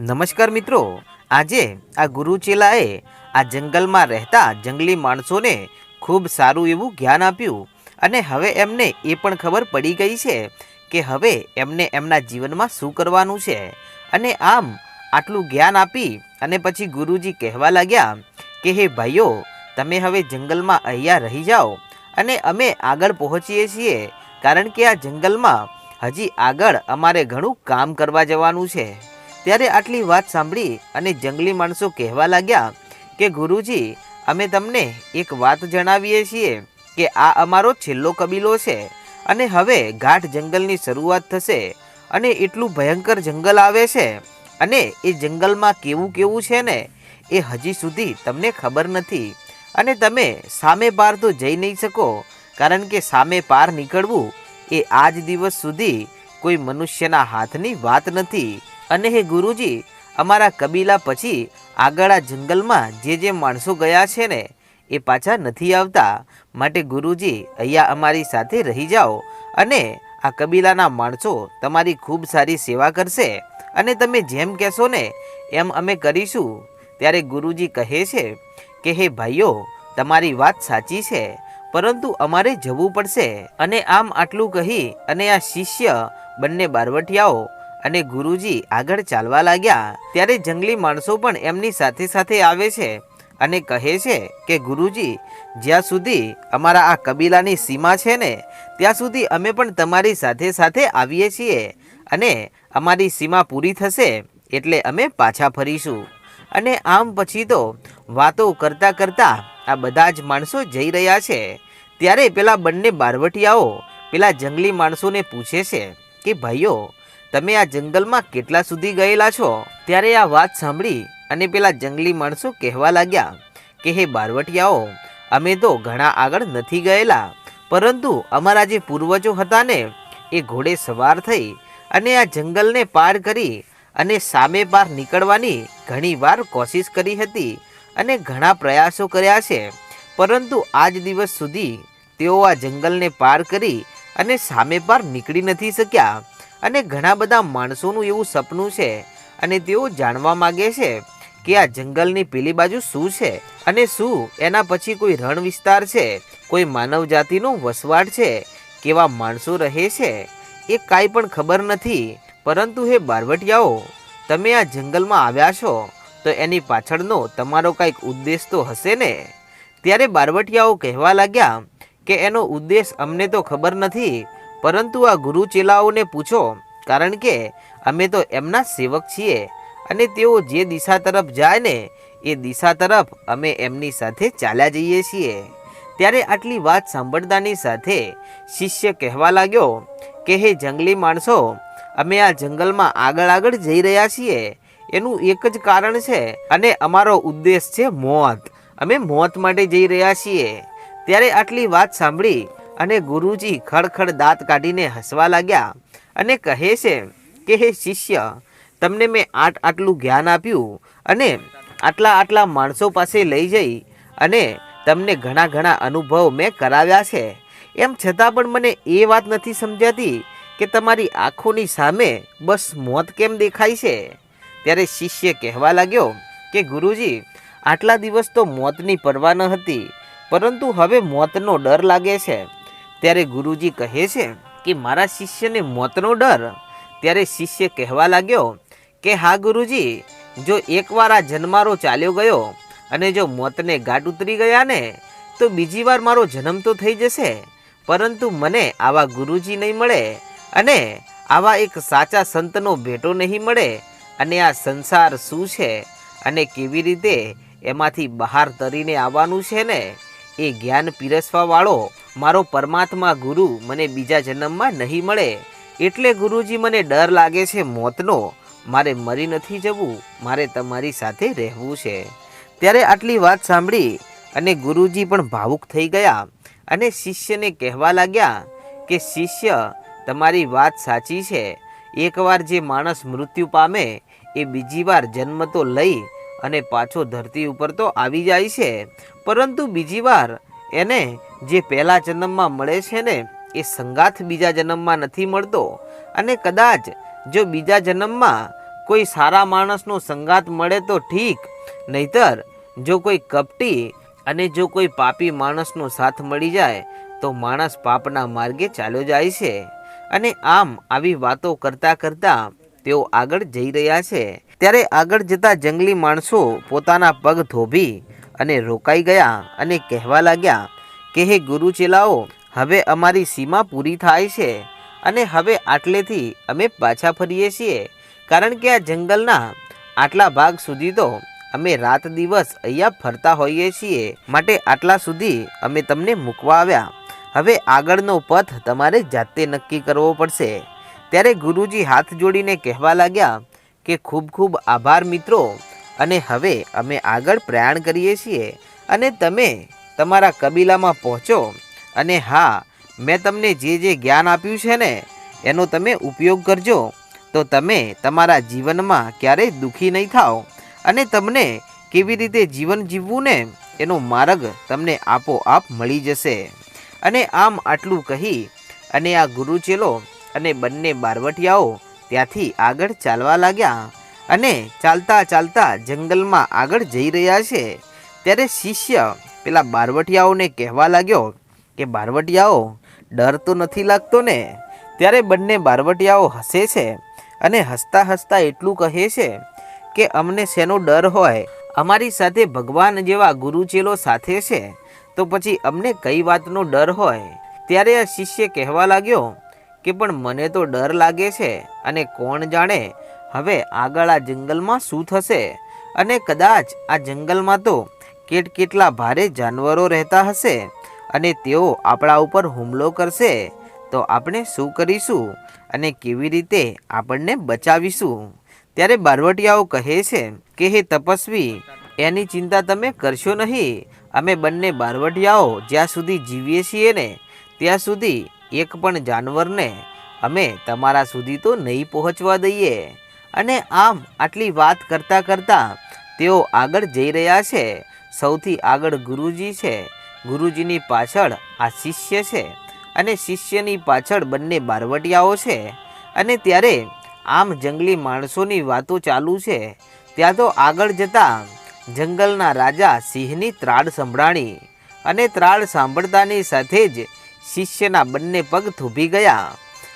નમસ્કાર મિત્રો. આજે આ ગુરુ ચેલાએ આ જંગલમાં રહેતા જંગલી માણસોને ખૂબ સારું એવું જ્ઞાન આપ્યું અને હવે એમને એ પણ ખબર પડી ગઈ છે કે હવે એમને એમના જીવનમાં શું કરવાનું છે. અને આમ આટલું જ્ઞાન આપી અને પછી ગુરુજી કહેવા લાગ્યા કે, હે ભાઈઓ, તમે હવે જંગલમાં અહીંયા રહી જાઓ અને અમે આગળ પહોંચીએ છીએ, કારણ કે આ જંગલમાં હજી આગળ અમારે ઘણું કામ કરવા જવાનું છે. ત્યારે આટલી વાત સાંભળી અને જંગલી માણસો કહેવા લાગ્યા કે, ગુરુજી, અમે તમને એક વાત જણાવીએ છીએ કે આ અમારો છેલ્લો કબીલો છે અને હવે ગાઢ જંગલની શરૂઆત થશે અને એટલું ભયંકર જંગલ આવે છે અને એ જંગલમાં કેવું કેવું છે ને એ હજી સુધી તમને ખબર નથી અને તમે સામે પાર તો જઈ નહીં શકો કારણ કે સામે પાર નીકળવું એ આજ દિવસ સુધી કોઈ મનુષ્યના હાથની વાત નથી અને હે ગુરુજી, અમારા કબીલા પછી આગળ આ જંગલમાં જે જે માણસો ગયા છે ને, એ પાછા નથી આવતા. માટે ગુરુજી, અહીંયા અમારી સાથે રહી જાઓ અને આ કબીલાના માણસો તમારી ખૂબ સારી સેવા કરશે. અને તમે જેમ કહેશો ને, એમ અમે કરીશું. ત્યારે ગુરુજી કહે છે કે, હે ભાઈઓ, તમારી વાત સાચી છે, પરંતુ અમારે જવું પડશે. અને આમ આટલું કહી અને આ શિષ્ય બંને બારવટિયાઓ અને ગુરુજી આગળ ચાલવા લાગ્યા ત્યારે જંગલી માણસો પણ એમની સાથે સાથે આવે છે અને કહે છે કે, ગુરુજી, જ્યાં સુધી અમારા આ કબીલાની સીમા છે ને, ત્યાં સુધી અમે પણ તમારી સાથે સાથે આવીએ છીએ અને અમારી સીમા પૂરી થશે એટલે અમે પાછા ફરીશું. અને આમ પછી તો વાતો કરતાં કરતાં આ બધા જ માણસો જઈ રહ્યા છે. ત્યારે પેલા બંને બારવટિયાઓ, પેલા જંગલી માણસોને પૂછે છે કે, ભાઈઓ તમે આ જંગલમાં કેટલા સુધી ગયેલા છો? ત્યારે આ વાત સાંભળી અને પેલા જંગલી માણસો કહેવા લાગ્યા કે, હે બારવટિયાઓ, અમે તો ઘણા આગળ નથી ગયેલા, પરંતુ અમારા જે પૂર્વજો હતા ને, એ ઘોડે સવાર થઈ અને આ જંગલને પાર કરી અને સામે પાર નીકળવાની ઘણી વાર કોશિશ કરી હતી અને ઘણા પ્રયાસો કર્યા છે. પરંતુ આજ દિવસ સુધી તેઓ આ જંગલને પાર કરી અને સામે પાર નીકળી નથી શક્યા. અને ઘણા બધા માણસોનું એવું સપનું છે અને તેઓ જાણવા માગે છે કે આ જંગલની પેલી બાજુ શું છે અને શું એના પછી કોઈ રણ વિસ્તાર છે, કોઈ માનવ જાતિનો વસવાટ છે, કેવા માણસો રહે છે, એ કાંઈ પણ ખબર નથી. પરંતુ હે બારવટિયાઓ, તમે આ જંગલમાં આવ્યા છો, તો એની પાછળનો તમારો કાંઈક ઉદ્દેશ તો હશે ને? ત્યારે બારવટિયાઓ કહેવા લાગ્યા કે એનો ઉદ્દેશ અમને તો ખબર નથી પરંતુ આ ગુરુ ચેલાઓને પૂછો, કારણ કે અમે તો એમના સેવક છીએ અને તેઓ જે દિશા તરફ જાય ને, એ દિશા તરફ અમે એમની સાથે ચાલ્યા જઈએ છીએ. ત્યારે આટલી વાત સાંભળતાની સાથે શિષ્ય કહેવા લાગ્યો કે, હે જંગલી માણસો, અમે આ જંગલમાં આગળ આગળ જઈ રહ્યા છીએ. એનું એક જ કારણ છે અને અમારો ઉદ્દેશ છે મોત. અમે મોત માટે જઈ રહ્યા છીએ. ત્યારે આટલી વાત સાંભળી અને ગુરુજી ખડખડ દાંત કાઢીને હસવા લાગ્યા અને કહે છે કે, હે શિષ્ય, તમને મેં આટ આટલું જ્ઞાન આપ્યું અને આટલા આટલા માણસો પાસે લઈ જઈ અને તમને ઘણા ઘણા અનુભવ મેં કરાવ્યા છે. એમ છતાં પણ મને એ વાત નથી સમજાતી કે તમારી આંખોની સામે બસ મોત કેમ દેખાય છે? ત્યારે શિષ્ય કહેવા લાગ્યો કે, ગુરુજી, આટલા દિવસ તો મોતની પરવા ન હતી, પરંતુ હવે મોતનો ડર લાગે છે. ત્યારે ગુરુજી કહે છે કે મારા શિષ્યને મોતનો ડર. ત્યારે શિષ્ય કહેવા લાગ્યો કે, હા ગુરુજી, જો એકવાર આ જન્મારો ચાલ્યો ગયો અને જો મોતને ગાંઠ ઉતરી ગયા ને, તો બીજી વાર મારો જન્મ તો થઈ જશે. પરંતુ મને આવા ગુરુજી નહીં મળે અને આવા એક સાચા સંતનો ભેટો નહીં મળે. અને આ સંસાર શું છે અને કેવી રીતે એમાંથી બહાર તરીને આવવાનું છે ને, એ જ્ઞાન પીરસવા વાળો મારો પરમાત્મા ગુરુ મને બીજા જન્મમાં નહીં મળે એટલે ગુરુજી મને ડર લાગે છે મોતનો. મારે મરી નથી જવું, મારે તમારી સાથે રહેવું છે. ત્યારે આટલી વાત સાંભળી અને ગુરુજી પણ ભાવુક થઈ ગયા અને શિષ્યને કહેવા લાગ્યા કે, શિષ્ય, તમારી વાત સાચી છે. એકવાર જે માણસ મૃત્યુ પામે એ બીજી વાર જન્મ તો લઈ અને પાછો ધરતી ઉપર તો આવી જાય છે. પરંતુ બીજી વાર એને જે પહેલા જન્મમાં મળે છે ને, એ સંગાથ બીજા જન્મમાં નથી મળતો. અને કદાચ જો બીજા જન્મમાં કોઈ સારા માણસનો સંગાત મળે તો ઠીક, નહીતર જો કોઈ કપટી અને જો કોઈ પાપી માણસનો સાથ મળી જાય, તો માણસ પાપના માર્ગે ચાલ્યો જાય છે. અને આમ આવી વાતો કરતાં કરતાં તેઓ આગળ જઈ રહ્યા છે. ત્યારે આગળ જતા જંગલી માણસો પોતાના પગ ધોબી અને રોકાઈ ગયા અને કહેવા લાગ્યા કે, હે ગુરુ ચેલાઓ હવે અમારી સીમા પૂરી થાય છે અને હવે આટલેથી અમે પાછા ફરીએ છીએ. કારણ કે આ જંગલના આટલા ભાગ સુધી તો અમે રાત દિવસ અહીંયા ફરતા હોઈએ છીએ. માટે આટલા સુધી અમે તમને મૂકવા આવ્યા. હવે આગળનો પથ તમારે જાતે નક્કી કરવો પડશે. ત્યારે ગુરુજી હાથ જોડીને કહેવા લાગ્યા કે, ખૂબ ખૂબ આભાર મિત્રો. અને હવે અમે આગળ પ્રયાણ કરીએ છીએ અને તમે તમારા કબીલામાં પહોંચો. અને હા, મેં તમને જે જે જ્ઞાન આપ્યું છે ને, એનો તમે ઉપયોગ કરજો. તો તમે તમારા જીવનમાં ક્યારેય દુઃખી નહીં થાઓ. અને તમને કેવી રીતે જીવન જીવવું ને, એનો માર્ગ તમને આપોઆપ મળી જશે. અને આમ આટલું કહી, અને આ ગુરુચેલો અને બંને બારવટિયાઓ ત્યાંથી આગળ ચાલવા લાગ્યા. અને ચાલતા ચાલતા જંગલમાં આગળ જઈ રહ્યા છે, ત્યારે શિષ્ય પેલા બારવટિયાઓને કહેવા લાગ્યો કે, બારવટિયાઓ, ડર તો નથી લાગતો ને? ત્યારે બંને બારવટિયાઓ હસે છે અને હસતા હસતા એટલું કહે છે કે, અમને શેનો ડર હોય? અમારી સાથે ભગવાન જેવા ગુરુચેલો સાથે છે, તો પછી અમને કઈ વાતનો ડર હોય? ત્યારે આ શિષ્ય કહેવા લાગ્યો કે, પણ મને તો ડર લાગે છે, અને કોણ જાણે હવે આગળ આ જંગલમાં શું થશે? અને કદાચ આ જંગલમાં તો કેટ કેટલા ભારે જાનવરો રહેતા હશે અને તેઓ આપણા ઉપર હુમલો કરશે, તો આપણે શું કરીશું અને કેવી રીતે આપણને બચાવીશું? ત્યારે બારવટિયાઓ કહે છે કે, હે તપસ્વી, એની ચિંતા તમે કરશો નહીં. અમે બંને બારવટિયાઓ જ્યાં સુધી જીવીએ છીએ ને, ત્યાં સુધી એક પણ જાનવરને અમે તમારા સુધી તો નહીં પહોંચવા દઈએ. અને આમ આટલી વાત કરતાં કરતાં તેઓ આગળ જઈ રહ્યા છે. સૌથી આગળ ગુરુજી છે. ગુરુજીની પાછળ આ શિષ્ય છે અને શિષ્યની પાછળ બંને બારવટિયાઓ છે. અને ત્યારે આમ જંગલી માણસોની વાતો ચાલુ છે. ત્યાં તો આગળ જતાં જંગલના રાજા સિંહની ત્રાળ સંભળાણી અને ત્રાળ સાંભળતાની સાથે જ શિષ્યના બંને પગ થૂભી ગયા.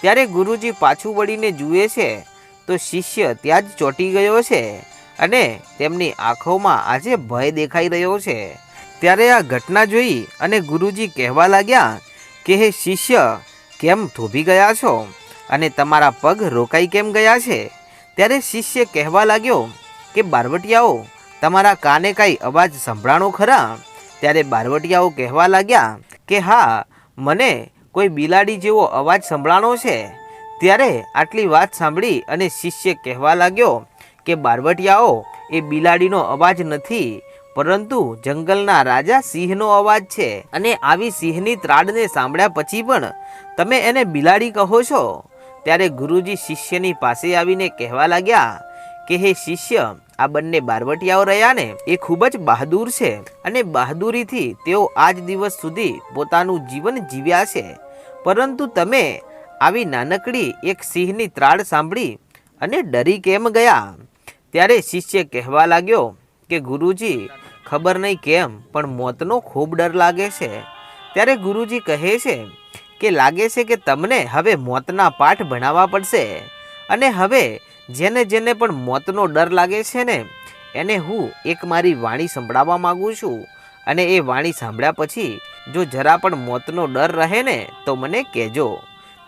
ત્યારે ગુરુજી પાછું વળીને જુએ છે તો શિષ્ય ત્યાં જ ચોંટી ગયો છે અને તેમની આંખોમાં આજે ભય દેખાઈ રહ્યો છે. ત્યારે આ ઘટના જોઈ અને ગુરુજી કહેવા લાગ્યા કે, હે શિષ્ય, કેમ થોભી ગયા છો? અને તમારા પગ રોકાઈ કેમ ગયા છે? ત્યારે શિષ્ય કહેવા લાગ્યો કે, બારવટિયાઓ, તમારા કાને કાંઈ અવાજ સંભળાણો ખરા? ત્યારે બારવટિયાઓ કહેવા લાગ્યા કે, હા, મને કોઈ બિલાડી જેવો અવાજ સંભળાણો છે. ત્યારે આટલી વાત સાંભળી અને શિષ્ય કહેવા લાગ્યો કે, બારવટિયાઓ, એ બિલાડીનો અવાજ નથી, પરંતુ જંગલના રાજા સિંહનો અવાજ છે અને આવી સિંહની ત્રાડને સાંભળ્યા પછી પણ તમે એને બિલાડી કહો છો? ત્યારે ગુરુજી શિષ્યની પાસે આવીને કહેવા લાગ્યા કે, હે શિષ્ય, આ બંને બારવટિયાઓ રહ્યા ને, એ ખૂબ જ બહાદુર છે અને બહાદુરીથી તેઓ આજ દિવસ સુધી પોતાનું જીવન જીવ્યા છે. પરંતુ તમે આવી નાનકડી એક સિંહની ત્રાળ સાંભળી અને ડરી કેમ ગયા? ત્યારે શિષ્ય કહેવા લાગ્યો કે, ગુરુજી, ખબર નહીં કેમ, પણ મોતનો ખૂબ ડર લાગે છે. ત્યારે ગુરુજી કહે છે કે, લાગે છે કે તમને હવે મોતના પાઠ ભણાવવા પડશે અને હવે જેને જેને પણ મોતનો ડર લાગે છે ને, એને હું એક મારી વાણી સંભળાવવા માગું છું અને એ વાણી સાંભળ્યા પછી જો જરા પણ મોતનો ડર રહે ને, તો મને કહેજો.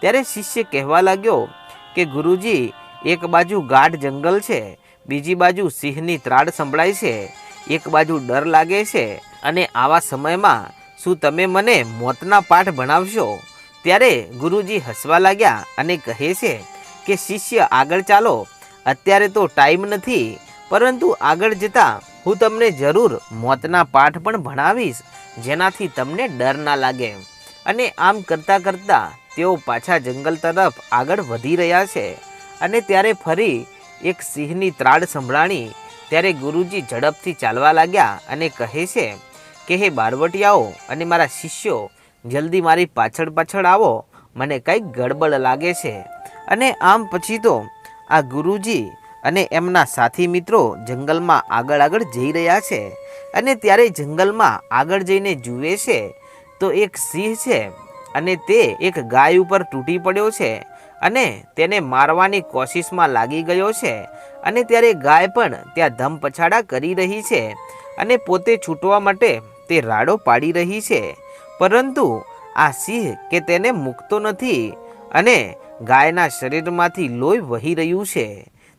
ત્યારે શિષ્ય કહેવા લાગ્યો કે ગુરુજી, એક બાજુ ગાઢ જંગલ છે, બીજી બાજુ સિંહની ત્રાડ સંભળાય છે, એક બાજુ ડર લાગે છે અને આવા સમયમાં શું તમે મને મોતના પાઠ ભણાવશો? ત્યારે ગુરુજી હસવા લાગ્યા અને કહે છે કે, શિષ્ય, આગળ ચાલો. અત્યારે તો ટાઈમ નથી, પરંતુ આગળ જતાં હું તમને જરૂર મોતના પાઠ પણ ભણાવીશ, જેનાથી તમને ડર ના લાગે. અને આમ કરતાં કરતાં તેઓ પાછા જંગલ તરફ આગળ વધી રહ્યા છે અને ત્યારે ફરી એક સિંહની ત્રાડ સંભળાણી ત્યારે ગુરુજી ઝડપથી ચાલવા લાગ્યા અને કહે છે કે, હે બારવટિયાઓ અને મારા શિષ્યો, જલ્દી મારી પાછળ પાછળ આવો, મને કંઈક ગડબડ લાગે છે. અને આમ પછી તો આ ગુરુજી અને એમના સાથી મિત્રો જંગલમાં આગળ આગળ જઈ રહ્યા છે અને ત્યારે જંગલમાં આગળ જઈને જુએ છે તો એક સિંહ છે અને તે એક ગાય ઉપર તૂટી પડ્યો છે અને તેને મારવાની કોશિશમાં લાગી ગયો છે. અને ત્યારે ગાય પણ ત્યાં ધમ પછાડા કરી રહી છે અને પોતે છૂટવા માટે તે રાડો પાડી રહી છે. પરંતુ આ સિંહ કે તેને મૂકતો નથી અને ગાયના શરીરમાંથી લોહી વહી રહ્યું છે.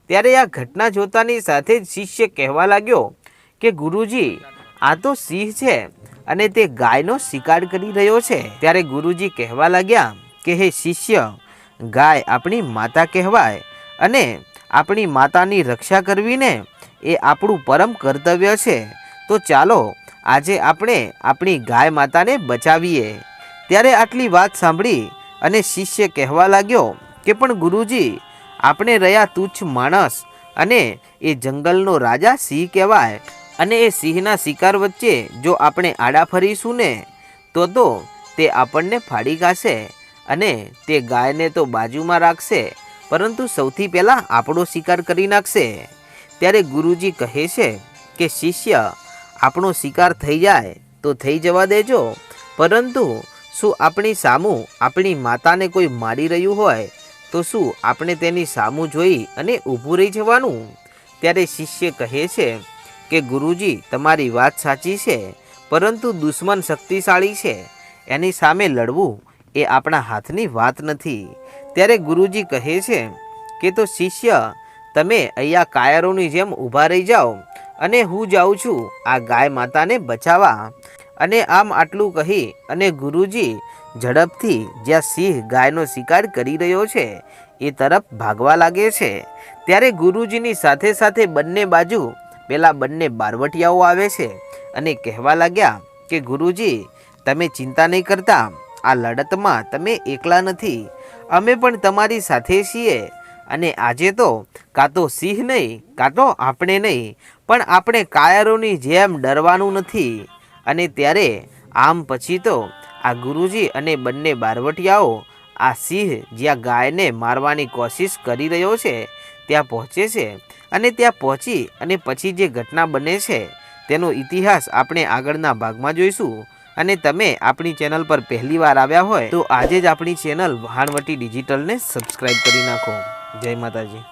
ત્યારે આ ઘટના જોતાની સાથે જ શિષ્ય કહેવા લાગ્યો કે ગુરુજી, આ તો સિંહ છે અને તે ગાયનો શિકાર કરી રહ્યો છે. ત્યારે ગુરુજી કહેવા લાગ્યા કે, હે શિષ્ય, ગાય આપણી માતા કહેવાય અને આપણી માતાની રક્ષા કરવીને એ આપણું પરમ કર્તવ્ય છે. તો ચાલો, આજે આપણે આપણી ગાય માતાને બચાવીએ. ત્યારે આટલી વાત સાંભળી અને શિષ્ય કહેવા લાગ્યો કે, પણ ગુરુજી, આપણે રહ્યા તુચ્છ માણસ અને એ જંગલનો રાજા સિંહ કહેવાય. અને એ સિંહના શિકાર વચ્ચે જો આપણે આડા ફરીશું ને, તો તો તે આપણને ફાડી કાશે અને તે ગાયને તો બાજુમાં રાખશે, પરંતુ સૌથી પહેલાં આપણો શિકાર કરી નાખશે. ત્યારે ગુરુજી કહે છે કે, શિષ્ય, આપણો શિકાર થઈ જાય તો થઈ જવા દેજો, પરંતુ શું આપણી સામું આપણી માતાને કોઈ મારી રહ્યું હોય, તો શું આપણે તેની સામું જોઈ અને ઊભું રહી જવાનું? ત્યારે શિષ્ય કહે છે કે ગુરુજી, તમારી વાત સાચી છે, પરંતુ દુશ્મન શક્તિશાળી છે. એની સામે લડવું એ આપણા હાથની વાત નથી. ત્યારે ગુરુજી કહે છે કે, તો શિષ્ય, તમે અહીંયા કાયરોની જેમ ઊભા રહી જાઓ અને હું જાઉં છું આ ગાય માતાને બચાવવા. અને આમ આટલું કહી અને ગુરુજી ઝડપથી જ્યાં સિંહ ગાયનો શિકાર કરી રહ્યો છે, એ તરફ ભાગવા લાગે છે. ત્યારે ગુરુજીની સાથે સાથે બંને બાજુ પેલા બંને બારવટિયાઓ આવે છે અને કહેવા લાગ્યા કે ગુરુજી, તમે ચિંતા નહીં કરતા, આ લડતમાં તમે એકલા નથી. અમે પણ તમારી સાથે છીએ અને આજે તો કાં તો સિંહ નહીં, કાં તો આપણે નહીં, પણ આપણે કાયરોની જેમ ડરવાનું નથી. અને ત્યારે આમ પછી તો આ ગુરુજી અને બંને બારવટિયાઓ આ સિંહ જ્યાં ગાયને મારવાની કોશિશ કરી રહ્યો છે, ત્યાં પહોંચે છે. અને ત્યાં પહોંચી અને પછી જે ઘટના બને છે, તેનો ઇતિહાસ આપણે આગળના ભાગમાં જોઈશું. અને તમે આપણી ચેનલ પર પહેલી વાર આવ્યા હોય, તો આજે જ આપણી ચેનલ વહાણવટી ડિજિટલને સબસ્ક્રાઈબ કરી નાખો. જય માતાજી.